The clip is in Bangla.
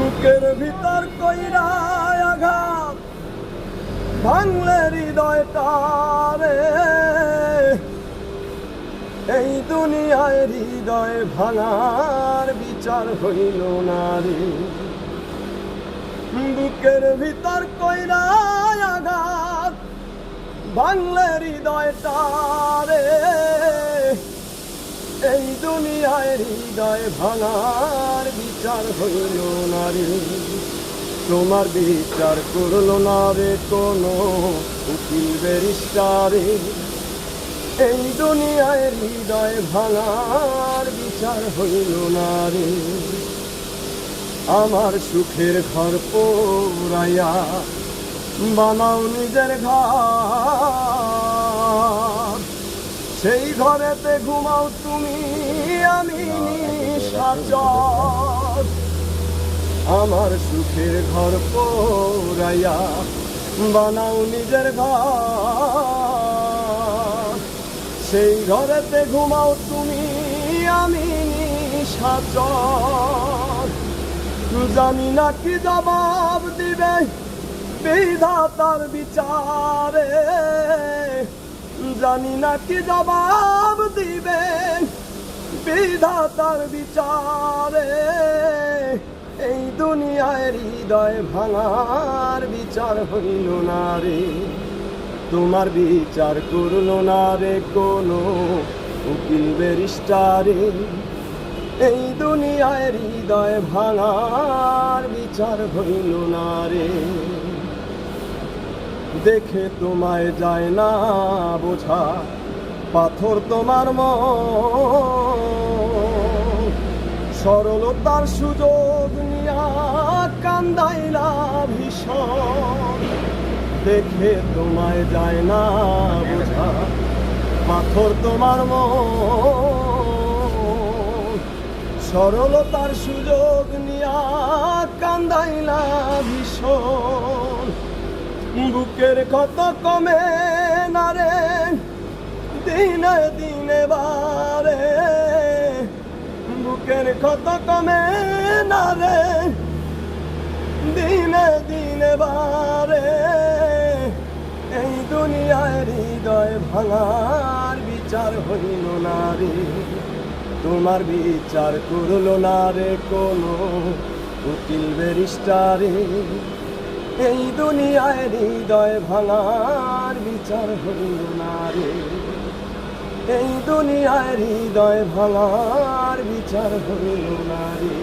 বুকের ভিতর কইরা আঘাত, ভাঙলে হৃদয়টারে এই দুনিয়ায় হৃদয় ভাঙার বিচার হইল না রে। বুকের ভিতর কইরা আঘাত, ভাঙলে হৃদয়টারে এই দুনিয়ায় হৃদয় ভাঙার বিচার হইল না তোমার বিচার করল না রে কোনো উকিল বেরিস্টারে এই দুনিয়ায় হৃদয় ভাঙার বিচার হইল না রে। আমার সুখের ঘর পোড়াইয়া বানাও নিজের ঘর। সেই ঘরেতে ঘুমাও তুমি, আমি আমার সুখের ঘর পোড়াইয়া বানাও নিজের ঘর। সেই ঘরেতে ঘুমাও তুমি, আমি জানি না কি জবাব দিবে বিধাতার বিচারে। জানি না কি জবাব দিবে বিধাতার বিচারে এই দুনিয়ায় হৃদয় ভাঙার বিচার হইল না রে। তোমার বিচার করল না রে কোনো উকিল বেরিস্টারে এই দুনিয়ায় হৃদয় ভাঙার বিচার হইল না রে। দেখে তোমায় যায় না বোঝা, পাথর তোমার মন। সরলতার সুযোগ নিয়া কান্দাইলা ভীষণ। দেখে তোমায় যায় না বোঝা, পাথর তোমার মন। সরলতার সুযোগ নিয়া কান্দাইলা ভীষণ। বুকের কত কমে না রে? দিনে দিনে বারে বুকের কত কমে না রে? দিনে দিনে বারে এই দুনিয়ায় হৃদয় ভাঙার বিচার হইল না রে। তোমার বিচার করল না রে কোনো উকিল বেরিস্টারে এই দুনিয়ায় হৃদয় ভাঙার বিচার হইল না রে। এই দুনিয়ায় হৃদয় ভাঙার বিচার হইল না রে।